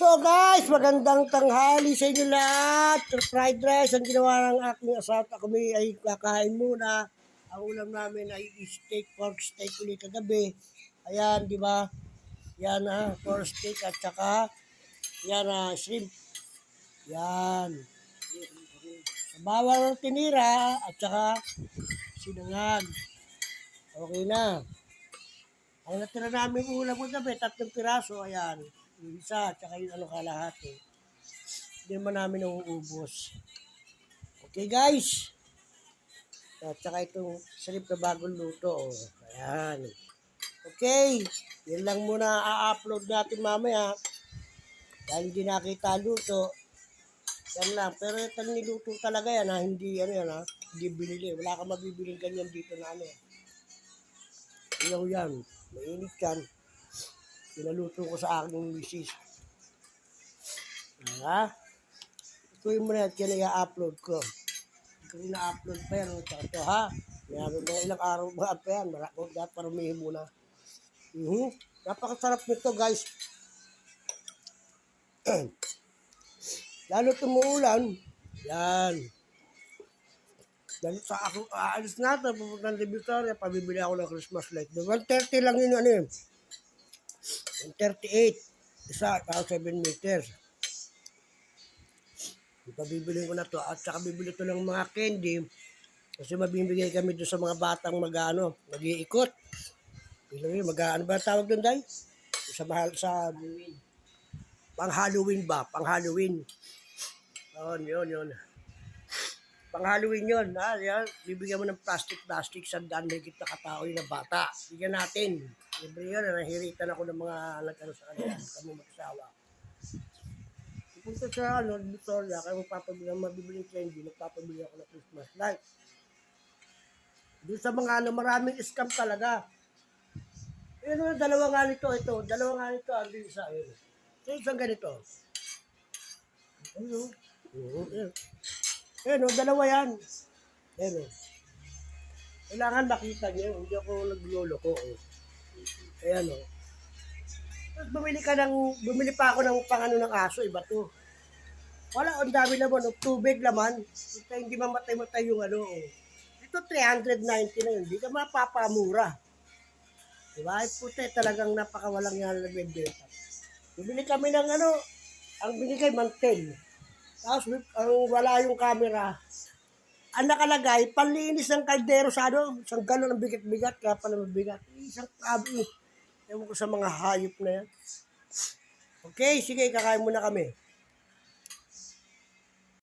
So guys, magandang tanghali sa inyo lahat. Fried rice ang ginawa ng aking asawa. May ay kakain muna. Ang ulam namin ay steak, pork steak ulit kagabi. Ayan, di ba? Yan ha, pork steak at saka yan ha, shrimp. Yan. Bawang ng tinira at saka sinangag. Okay na. Ang natira namin ulam ko gabi, tatlong piraso, ayan. Yung isa, tsaka yung ano kalahati. Hindi naman namin nauubos. Okay guys. At saka itong shrimp na bagong luto. Oh. Ayan. Okay. Yan lang muna a-upload natin mamaya. Dahil hindi nakita luto. Yan lang. Pero ito niluto talaga yan ha. Hindi ano yan ha. Hindi binili. Wala kang mabibiling ganyan dito na ano. Ilaw yan. Mainit yan. Pinaluto ko sa aking misis. Ha? Ito yung muna at yan i-upload ko. Ito yung na-upload pa yan. Ito, ito ha. Mayroon na ilang araw mga pa yan. Marakot dapat parumihin muna. Mhm. Napakasarap nito guys. Lalo tumuulan. Yan. Dahil sa ako, aalis natin, pupunta ng Divisoria, pabibili ako ng Christmas light. 130 lang yun, ano yun. 138. Isa, uh, 7 meters. Pabibili ko na to. At saka bibili to ng mga candy. Kasi mabibigay kami doon sa mga batang mag-ano, mag-iikot. Bilang yun, mag-ano ba tawag doon, Day? Sa mahal, sa pang Halloween ba? Pang Halloween. Yun, yun, yun. Pang Halloween yun. Ha? Yan. Bibigyan mo ng plastic-plastic sa daan may na katao yung bata. Bigyan natin. Libre yun. Nahiritan ako ng mga nagkano sa kanila. Kami magsawa. Pupunta sa ano, Victoria, kaya magpapabili ng mabibiling candy, magpapabili ako ng Christmas light. Doon sa mga ano, maraming scam talaga. Yun, dalawa nga nito, ito. Dalawa nga nito, ang isa. Yun. So, isang ganito. Ano? Oo, yun. Ayun, oh, dalawa yan. Ayun, oh. Kailangan makita niyo, hindi ako nagloloko. Oh. Ayan, oh. Tapos bumili ka ng, bumili pa ako ng pangano ng aso, iba to. Wala, ang dami naman, oh, tubig laman. Ito, hindi mamatay-matay yung ano, oh. Ito, 390 na yun. Hindi ka mapapamura. Diba? Ay, puti, talagang napakawalang yan na bendeta. Bumili kami ng ano, ang binigay, mantel. Tapos ang wala yung camera. Ang nakalagay, panlinis ng kaldero sa ano, isang galon ng bigat-bigat, kaya pala mabigat. Isang kabi. Ewan ko sa mga hayop na yan. Okay, sige, kakain muna kami.